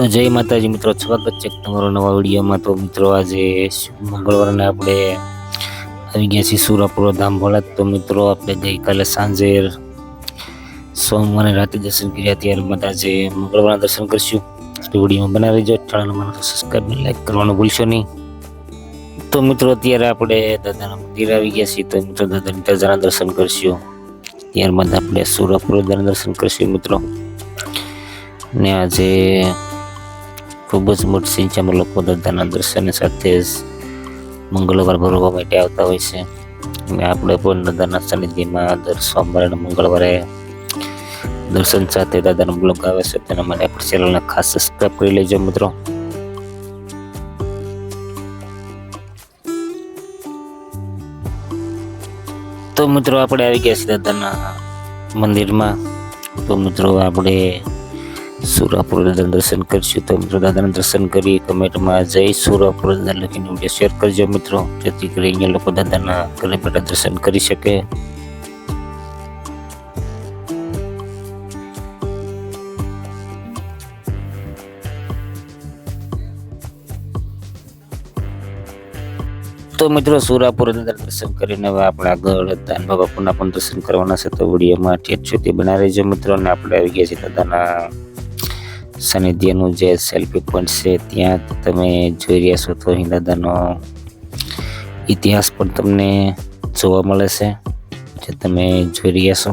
તો જય માતાજી મિત્રો, સ્વાગત છે તમારો નવા વિડીયોમાં. તો મિત્રો, આજે મંગળવારને આપણે આવી ગયા છીએ સુરાપુરા ધામ ભોળા તો મિત્રો, આપણે ગઈકાલે સાંજે સોમવારે રાતે દર્શન કર્યા. ત્યારબાદ આજે મંગળવારના દર્શન કરશું. તો વિડીયોમાં બનાવી જો ચેનલ મને તો સબસ્ક્રાઈબ લાઈક કરવાનું ભૂલશો નહીં. તો મિત્રો, અત્યારે આપણે દાદાના મંદિર આવી ગયા છીએ. તો મિત્રો, દાદાની દાદાના દર્શન કરશું. ત્યારબાદ આપણે સુરાપુરા દર્શન કરશું મિત્રો. ને આજે ખૂબ જ મોટી સંખ્યામાં લોકો દાદાના દર્શન સાથે જ મંગળવાર ભરવા માટે આવતા હોય છે. અને આપણે પણ દાદાના સાનિધ્યમાં દર સોમવારે મંગળવારે દર્શન સાથે દાદાનો બ્લોગ આવે છે. તેના માટે આપણી ચેનલને ખાસ સબસ્ક્રાઈબ કરી લેજો મિત્રો. તો મિત્રો આપણે આવી ગયા છીએ દાદાના મંદિરમાં. તો મિત્રો આપણે સુરાપુર દર્શન કરશું. તો મિત્રો, દાદાના દર્શન કરી કમેન્ટમાં જય સુરાપુર. દાદા લખીને વીડિયો શેર કરજો મિત્રો. જેથી કરી અહીંયા લોકો દાદાના ઘરે બેઠા દર્શન કરી શકે. તો મિત્રો સુરાપુર અંદર દર્શન કરીને હવે આપણે આગળ દાનબા બાપુના પણ દર્શન કરવાના છે. તો વિડીયોમાં ઠેઠ સુધી બનાવી રહેજો મિત્રો. અને આપણે આવી ગયા છીએ દાદાના સાનિધ્યનું જે સેલ્ફી પોઈન્ટ છે, ત્યાં તમે જોઈ રહ્યા છો તો હિંદાદાનો ઇતિહાસ પણ તમને જોવા મળે છે, જે તમે જોઈ રહ્યા છો.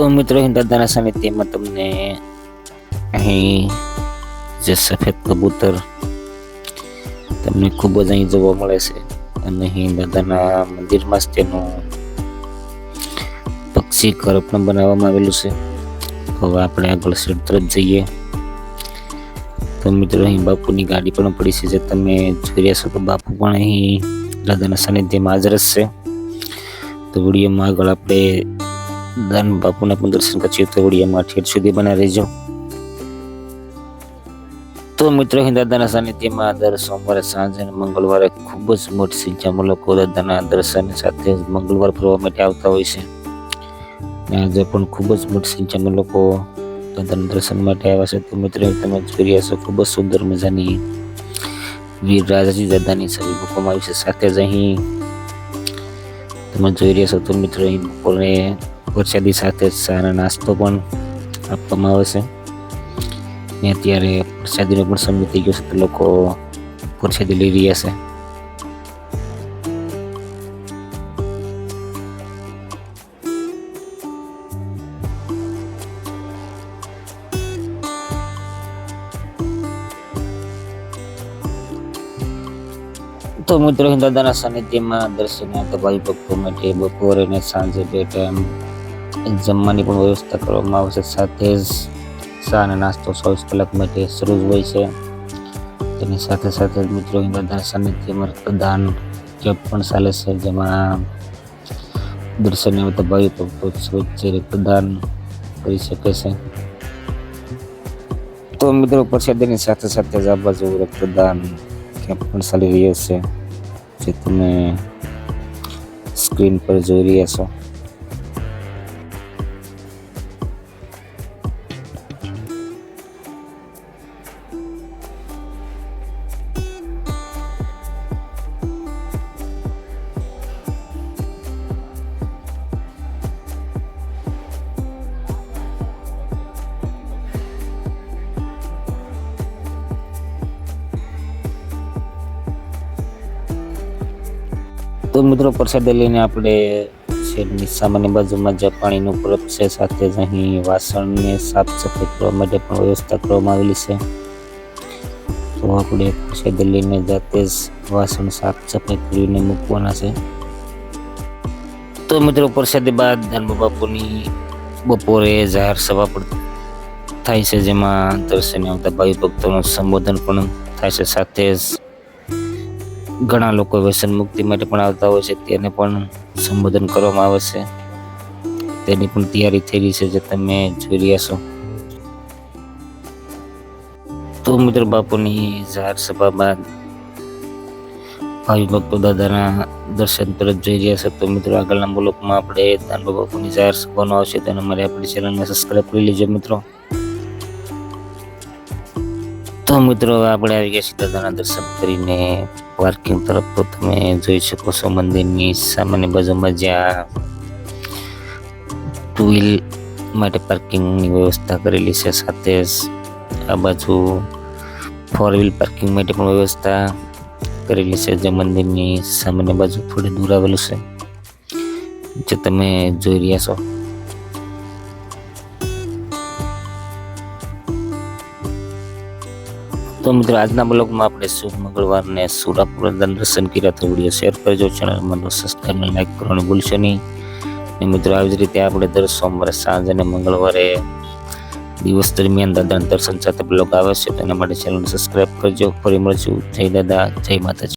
તો મિત્રો દાદાના સાનિધ્યમાં તમને અહીં જે સફેદ કબૂતર તમને ખૂબ જ અહીં જોવા મળે છે અને અહીં દાદાના મંદિરમાં જ તેનું પક્ષી ઘર પણ બનાવવામાં આવેલું છે. હવે આપણે આગળ સાઈડ તરફ જઈએ. તો મિત્રો, અહીં બાપુની ગાડી પણ પડી છે, જે તમે જોઈ રહ્યા છો તો બાપુ પણ અહીં દાદાના સાનિધ્યમાં હાજર છે. તો વિડીયોમાં આગળ આપણે દાન બાપુના પણ દર્શન પછી તો વિડીયોમાં ઠેઠ સુધી બના રહેજો. તો મિત્રો દાદાના સાનિધ્યમાં દર સોમવારે સાંજે અને મંગળવારે ખૂબ જ મોટી સંખ્યામાં લોકો દાદાના દર્શન સાથે મંગળવાર ફરવા માટે આવતા હોય છે. આજે પણ ખૂબ જ મોટી સંખ્યામાં લોકો દાદાના દર્શન માટે આવ્યા છે. તો મિત્રો તમે જોઈ રહ્યા છો, ખૂબ જ સુંદર મજાની વીર રાજાજી દાદાની છબી મૂકવામાં આવી છે. સાથે જ અહીં તમે જોઈ રહ્યા છો તો મિત્રો, અહીં બપોરે વરસાદી સાથે સારા નાસ્તો પણ આપવામાં આવે છે ને અત્યારે વરસાદીનો પણ સમય થઈ ગયો છે તો લોકો વરસાદી લઈ રહ્યા છે તો મિત્રો અહીં દાદાના સાનિધ્યમાં દર્શન આવતા ભાઈ ભક્તો માટે બપોરે અને સાંજે બે ટાઈમ જમવાની પણ વ્યવસ્થા કરવામાં આવશે સાથે જ ચા અને નાસ્તો ચોવીસ કલાક માટે શરૂ જ હોય છે. તેની સાથે સાથે મિત્રો દાદાના સાનિધ્યમાં રક્તદાન કેમ્પ પણ ચાલે છે, જેમાં દર્શનને બધા ભાઈ ભક્તો સ્વચ્છ રક્તદાન કરી શકે છે. તો મિત્રો પ્રસાદીની સાથે સાથે જ આ બાજુ રક્તદાન કેમ્પ પણ ચાલી રહ્યો છે, જે તમે સ્ક્રીન પર જોઈ રહ્યા છો. તો મિત્રો પ્રસાદ લઈને આપણે શેડની સામાન્ય બાજુમાં જે પાણીનું પરબ છે, સાથે જ અહીં વાસણને સાફ સફાઈ કરવા માટે પણ વ્યવસ્થા કરવામાં આવેલી છે. તો આપણે પ્રસાદ લઈને જાતે જ વાસણ સાફ સફાઈ કરીને મૂકવાના છે. તો મિત્રો પ્રસાદી બાદ ધર્મ બાપુની બપોરે જાહેર સભા પણ થાય છે, જેમાં દર્શને આવતા ભાઈ ભક્તોનું સંબોધન પણ થાય છે, સાથે જ ઘણા લોકો વ્યસન મુક્તિ માટે પણ આવતા હોય છે. તેને પણ સંબોધન કરવામાં આવે છે. તેની પણ તૈયારી થઈ રહી છે જે તમે જોઈ રહ્યા છો. તો મિત્ર બાપુની જાહેર સભા બાદ ભાવિ ભક્તો દાદાના દર્શન તરફ જઈ રહ્યા છે. તો મિત્રો આગળના બ્લોકમાં આપણે દાંડો બાપુની જાહેર સભાનો આવશે. તેના માટે આપણી ચેનલને સબસ્ક્રાઈબ કરી લેજો મિત્રો. તો મિત્રો, આપણે આવી ગયા છીએ દાદાના દર્શન કરીને પાર્કિંગ તરફ. તો તમે જોઈ શકો છો મંદિરની સામાન્ય બાજુમાં જ્યાં ટુ વ્હીલ માટે પાર્કિંગની વ્યવસ્થા કરેલી છે. સાથે આ બાજુ ફોર વ્હીલ પાર્કિંગ માટે પણ વ્યવસ્થા કરેલી છે, જે મંદિરની સામાન્ય બાજુ થોડી દૂર આવેલું છે. જે તમે જોઈ રહ્યા છો. તો મિત્રો, આજના બ્લોગમાં આપણે શુભ મંગળવારને સુરાપુર દર્શન કર્યા તો વીડિયો શેર કરજો ચેનલમાં સબસ્ક્રાઈબ લાઈક કરવાનું ભૂલશો નહીં. અને મિત્રો, આવી જ રીતે આપણે દર સોમવારે સાંજ અને મંગળવારે દિવસ દરમિયાન દાદાના દર્શન સાથે બ્લોગ આવે છે તેના માટે ચેનલ સબસ્ક્રાઈબ કરજો. ફરી મળશું. જય દાદા, જય માતાજી.